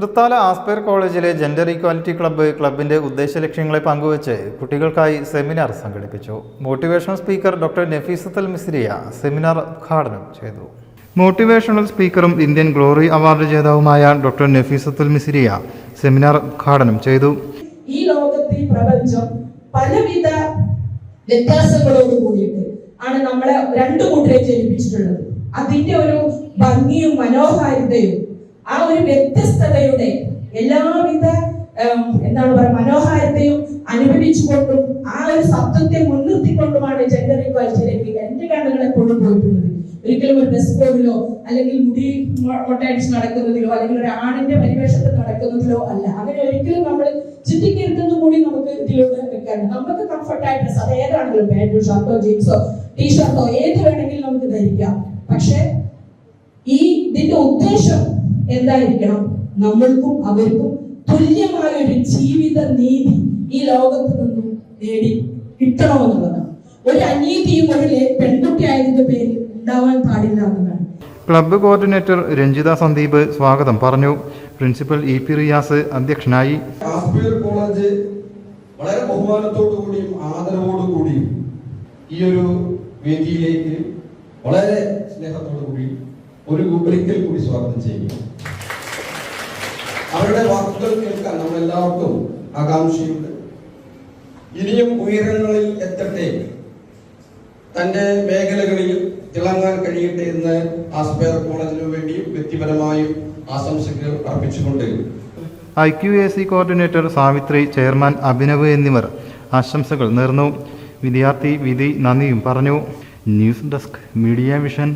Thrithala aspire കോളേജിലെ gender equality club ക്ലബിന്റെ ഉദ്ദേശ ലക്ഷ്യങ്ങളെ പങ്കുവച്ച് കുട്ടികൾക്കായി സെമിനാർ സംഘടിപ്പിച്ചു. Motivational speaker doctor Nafeesathal Misriya seminar ഉദ്ഘാടനം ചെയ്തു. മോട്ടിവേഷണൽ സ്പീക്കറും ഇന്ത്യൻ ഗ്ലോറി അവാർഡ് ജേതാവുമായ ഡോക്ടർ നഫീസത്തുൽ മിസ്രിയ സെമിനാർ ഉദ്ഘാടനം ചെയ്തു. ഈ ലോകത്ത് ഈ പ്രപഞ്ചം പലവിധ വ്യത്യാസങ്ങളോട് കൂടിയിട്ട് ആണ് നമ്മളെ രണ്ടു കൂട്ടരെ ജനിപ്പിച്ചിട്ടുള്ളത്. അതിന്റെ ഒരു ഭംഗിയും മനോഹാരിതയും ആ ഒരു വ്യത്യസ്തതയുടെ എല്ലാവിധ എന്താണ് പറയുക മനോഹാരിതയും അനുഭവിച്ചുകൊണ്ടും ആ ഒരു സത്വത്തെ മുൻനിർത്തിക്കൊണ്ടുമാണ് ജെൻഡർ ഇക്വാലിറ്റിയിലേക്ക് എന്റെ കണ്ണുകളെ കൊണ്ടുപോയിട്ടുള്ളത്. ഒരിക്കലും ഒരു ഡ്രസ് കോഡിലോ അല്ലെങ്കിൽ മുടി മൊട്ടയടിച്ച് നടക്കുന്നതിലോ അല്ലെങ്കിൽ ഒരു ആണിന്റെ പരിവേഷത്തിൽ നടക്കുന്നതിലോ അല്ല. അങ്ങനെ ഒരിക്കലും നമ്മൾ ചിന്തിക്കരുതെന്ന് കൂടി നമുക്ക് ഇതിലൂടെ വെക്കാണ് നമുക്ക് കംഫർട്ടായിട്ട് ഡ്രസ് അത് ഏതാണെങ്കിലും പാന്റോ ഷർട്ടോ ജീൻസോ ടീഷർട്ടോ ഏത് വേണമെങ്കിലും നമുക്ക് ധരിക്കാം. പക്ഷെ ഈ ഇതിന്റെ ഉദ്ദേശം എന്തായിരിക്കണം? നമ്മൾക്കും അവർക്കും തുല്യമായ ഒരു ജീവിത നീതി ഈ ലോകത്ത് നിന്നും നേടി കിട്ടണമെന്നുള്ളതാണ്. ഒരു അനീതിയും ഒരു പെൺകുട്ടി പെൺകുട്ടിയായതിന്റെ പേരിൽ ഉണ്ടാവാൻ പാടില്ല എന്നതാണ്. ക്ലബ്ബ് കോർഡിനേറ്റർ രഞ്ജിത സന്ദീപ് സ്വാഗതം പറഞ്ഞു. പ്രിൻസിപ്പൽ ഇ പി റിയാസ് അധ്യക്ഷനായി. കോളേജ് വളരെ ബഹുമാനത്തോടു കൂടിയും ആദരവോടു കൂടിയും ഈ ഒരു വേദിയിലേക്ക് വളരെ ഒരു ഒരിക്കൽ കൂടി സ്വാഗതം ചെയ്യുന്നു അവരുടെ വാക്കുകൾ കേൾക്കാൻ നമ്മൾ എല്ലാവർക്കും ആകാംക്ഷയുണ്ട്. ഇനിയും ഉയരങ്ങളിൽ എത്തട്ടെ. തന്റെ മേഖലകളിൽ തിളങ്ങാൻ കഴിയട്ടെ എന്ന് ആസ്പയർ കോളേജിനു വേണ്ടിയും വ്യക്തിപരമായും ആശംസകൾ അർപ്പിച്ചുകൊണ്ട്. I Q A C coordinator Savithri chairman Abhinav എന്നിവർ ആശംസകൾ നേർന്നു. വിദ്യാർത്ഥി വിധി നന്ദിയും പറഞ്ഞു. News desk media vision